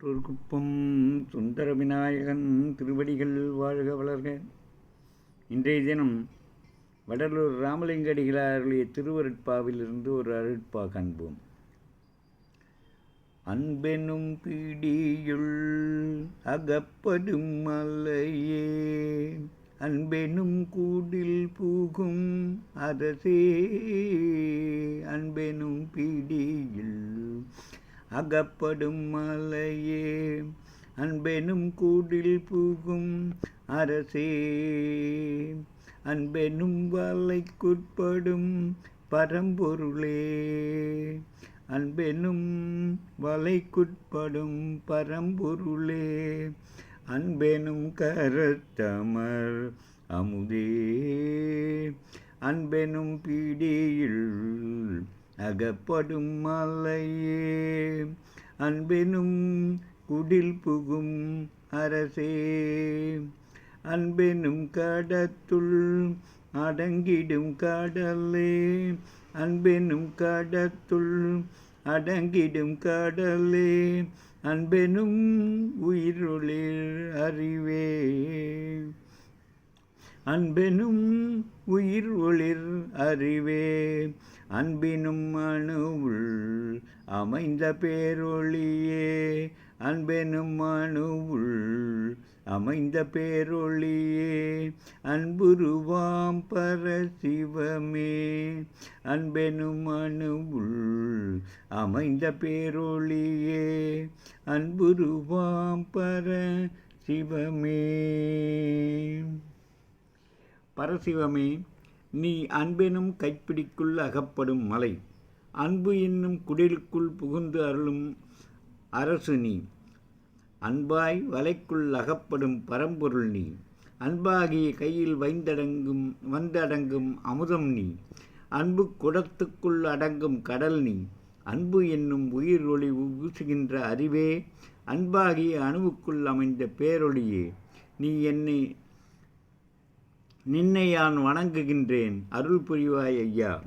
குப்பம் சுந்தர விநாயகன் திருவடிகள் வாழ்க வளர்க. இன்றைய தினம் வடலூர் ராமலிங்க அருளிய திருவருட்பாவிலிருந்து ஒரு அருட்பா காண்போம். அன்பெனும் பிடியுள் அகப்படும் மலையே அன்பெனும் கூடில் பூகும் அரசே அன்பெனும் பீடியுள் அகப்படும் மலையே. அன்பெனும் கூடில் புகும் அரசே. அன்பெனும் வலைக்குட்படும் பரம்பொருளே. அன்பெனும் வலைக்குட்படும் பரம்பொருளே. அன்பெனும் கரத்தமர் அமுதே. அன்பெனும் பீடியில் அகப்படும் மலையே. அன்பெனும் குடில் புகும் அரசே. அன்பெனும் கடத்துள் அடங்கிடும் கடலே. அன்பெனும் கடத்துள் அடங்கிடும் கடலே. அன்பெனும் உயிருளில் அறிவு அன்பெனும் உயிர் ஒளிர் அறிவே. அன்பினும் அணுவுள் அமைந்த பேரொளியே. அன்பெனும் அணுவுள் அமைந்த பேரொளியே. அன்புருவாம் பரசிவமே. அன்பெனும் அணுவுள் அமைந்த பேரொளியே. அன்புருவாம் பர சிவமே பரசிவமே நீ அன்பெனும் கைப்பிடிக்குள் அகப்படும் மலை. அன்பு என்னும் குடிலுக்குள் புகுந்து அருளும் அரசு நீ. அன்பாய் வலைக்குள் அகப்படும் பரம்பொருள் நீ. அன்பாகிய கையில் வைந்தடங்கும் வந்தடங்கும் அமுதம் நீ. அன்பு குடத்துக்குள் அடங்கும் கடல் நீ. அன்பு என்னும் உயிர் ஒளி ஊசுகின்ற அறிவே அன்பாகிய அணுவுக்குள் அமைந்த பேரொளியே. நீ என்னை நின்னை யான் வணங்குகின்றேன். அருள் புரிவாய் ஐயா.